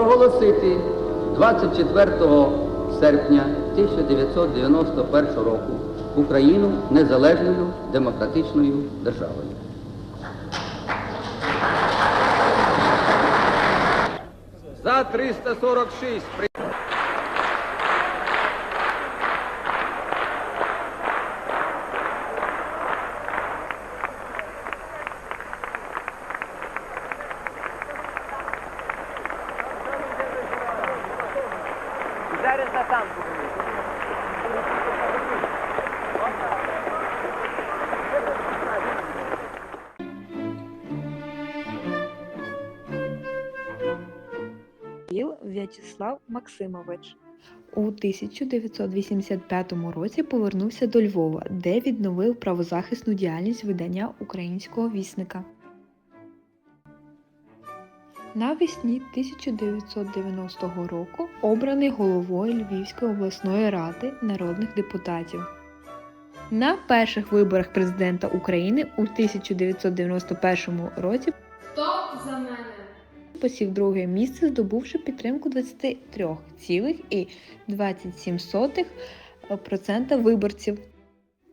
проголосити 24 серпня 1991 року Україну незалежною демократичною державою. За 346. Зараз на танку. В'ячеслав Максимович. У 1985 році повернувся до Львова, де відновив правозахисну діяльність видання українського вісника. Навесні 1990 року обраний головою Львівської обласної ради народних депутатів. На перших виборах президента України у 1991 році Хто за мене? посів друге місце, здобувши підтримку 23,27% виборців.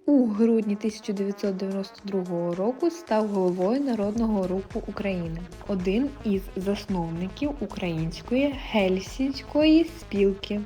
У грудні 1992 року став головою Народного руху України, один із засновників української гельсінської спілки.